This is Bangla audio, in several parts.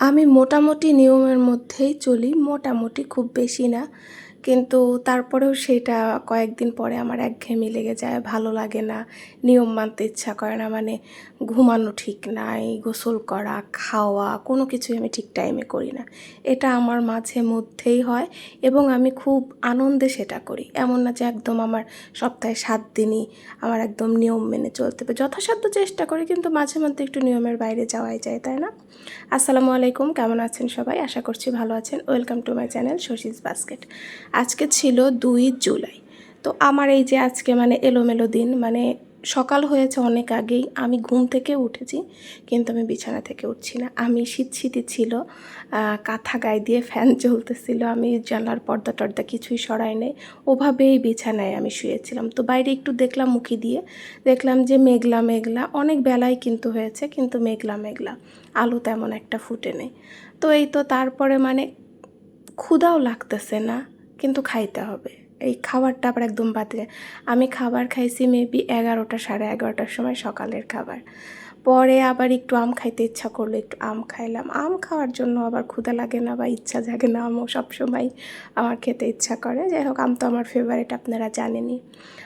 আমি মোটামুটি নিয়মের মধ্যেই চলি মোটামুটি খুব বেশি না। কিন্তু তারপরেও সেটা কয়েকদিন পরে আমার একঘেয়েমি লেগে যায়, ভালো লাগে না, নিয়ম মানতে ইচ্ছা করে না মানে ঘুমানো ঠিক নাই গোসল করা, খাওয়া, কোনো কিছুই আমি ঠিক টাইমে করি না। এটা আমার মাঝে মধ্যেই হয় এবং আমি খুব আনন্দে সেটা করি। এমন না যে একদম আমার সপ্তাহে সাত দিনই আমার একদম নিয়ম মেনে চলতে হবে। যথাসাধ্য চেষ্টা করি, কিন্তু মাঝে মধ্যে একটু নিয়মের বাইরে যাওয়াই যায়, তাই না? আসসালামু আলাইকুম, কেমন আছেন সবাই? আশা করছি ভালো আছেন। Welcome to my channel Shashi's basket আজকে ছিল দুই জুলাই। তো আমার এই যে আজকে মানে এলোমেলো দিন মানে সকাল হয়েছে অনেক আগেই, আমি ঘুম থেকে উঠেছি, কিন্তু আমি বিছানা থেকে উঠছি না। আমি শীত শীতই ছিল কাঁথা গায়ে দিয়ে ফ্যান চলতেছিল আমি জানলার পর্দা টর্দা কিছুই সরাই নেই, ওভাবেই বিছানায় আমি শুয়েছিলাম। তো বাইরে একটু দেখলাম মুখি দিয়ে, দেখলাম যে মেঘলা মেঘলা, অনেক বেলায় কিন্তু হয়েছে, কিন্তু মেঘলা মেঘলা, আলো তেমন একটা ফুটে নেই। তো এই তো তারপরে মানে ক্ষুধাও লাগতেছে না কিন্তু খাইতে হবে। এই খাবারটা আবার একদম বাতিল। আমি খাবার খাইছি মেবি এগারোটা, সাড়ে এগারোটার সময় সকালের খাবার। পরে আবার একটু আম খাইতে ইচ্ছা করল, একটু আম খাইলাম। আম খাওয়ার জন্য আবার ক্ষুধা লাগে না বা ইচ্ছা জাগে না আমও সবসময় আমার খেতে ইচ্ছা করে। যাই হোক আম তো আমার ফেভারিট আপনারা জানেনি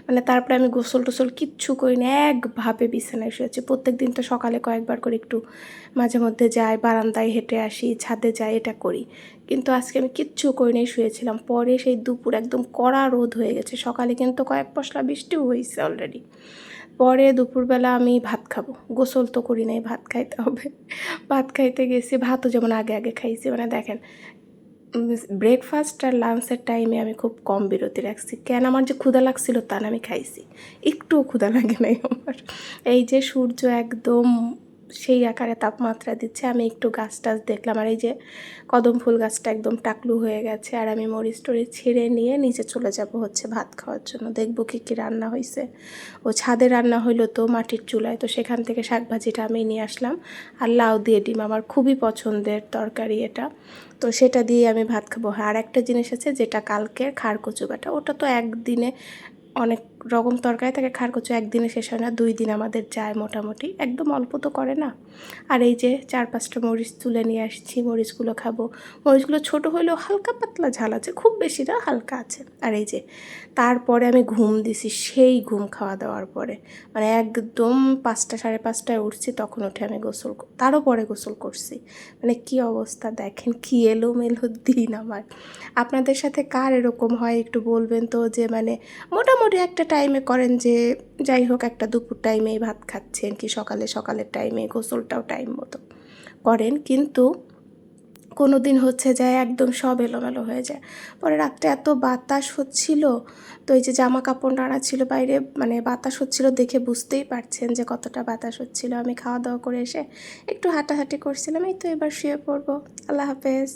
মানে তারপরে আমি গোসল টোসল কিচ্ছু করি না একভাবে বিছানায় শুয়েছি প্রত্যেক দিন তো সকালে কয়েকবার করে একটু মাঝে মধ্যে যাই, বারান্দায় হেঁটে আসি, ছাদে যাই, এটা করি। কিন্তু আজকে আমি কিচ্ছু করি নাই শুয়েছিলাম। পরে সেই দুপুর একদম কড়া রোদ হয়ে গেছে। সকালে কিন্তু কয়েক পশলা বৃষ্টিও হয়েছে অলরেডি পরে দুপুরবেলা আমি ভাত খাব। গোসল তো করি নাই, ভাত খাইতে হবে। ভাত খাইতে গেছি, ভাতও যেমন আগে আগে খাইছি মানে দেখেন ব্রেকফাস্ট আর লাঞ্চের টাইমে আমি খুব কম বিরতি রাখছি। কেন আমার যে ক্ষুদা লাগছিল তা আমি খাইছি। একটুও ক্ষুদা লাগে নাই আমার। এই যে সূর্য একদম সেই আকারে তাপমাত্রা দিচ্ছে। আমি একটু গাছ টাছ দেখলাম আর এই যে কদম ফুল গাছটা একদম টাকলু হয়ে গেছে আর আমি মরিচ টরিচ ছিঁড়ে নিয়ে নিচে চলে যাব হচ্ছে ভাত খাওয়ার জন্য। দেখব কী কী রান্না হয়েছে ও ছাদে রান্না হইল তো মাটির চুলায়, তো সেখান থেকে শাক ভাজিটা আমি নিয়ে আসলাম। আর লাউ দিয়ে ডিম, আমার খুবই পছন্দের তরকারি এটা। তো সেটা দিয়ে আমি ভাত খাব। হ্যাঁ আর একটা জিনিস আছে যেটা কালকের খাড় কচু বাটা, ওটা তো একদিনে অনেক রকম তরকারি থাকে খার কচু একদিনে শেষ হয় না, দুই দিন আমাদের যায় মোটামুটি। একদম অল্প তো করে না। আর এই যে চার পাঁচটা মরিচ তুলে নিয়ে আসছি, মরিচগুলো খাব। মরিচগুলো ছোট হলেও হালকা পাতলা ঝাল আছে, খুব বেশি না, হালকা আছে। আর এই যে তারপরে আমি ঘুম দিছি, সেই ঘুম খাওয়া দাওয়ার পরে। মানে একদম পাঁচটা সাড়ে পাঁচটায় উঠছি, তখন উঠে আমি গোসল তারও পরে গোসল করছি। মানে কি অবস্থা, দেখেন কি এলোমেলো দিন আমার। আপনাদের সাথে কার এরকম হয় একটু বলবেন তো, যে মানে মোটামুটি একটা টাইমে করেন যে, যাই হোক একটা দুপুর টাইমেই ভাত খাচ্ছেন কি সকালে সকালের টাইমে গোসলটাও টাইম মতো করেন। কিন্তু কোনো দিন হচ্ছে যায় একদম সব এলোমেলো হয়ে যায়। পরে রাত্রে এত বাতাস হচ্ছিল, তো এই যে জামা কাপড় নাড়া ছিল বাইরে মানে বাতাস হচ্ছিল দেখে বুঝতেই পারছেন যে কতটা বাতাস হচ্ছিল। আমি খাওয়া দাওয়া করে এসে একটু হাঁটাহাঁটি করছিলাম, এই তো এবার শুয়ে পড়ব। আল্লাহ হাফেজ।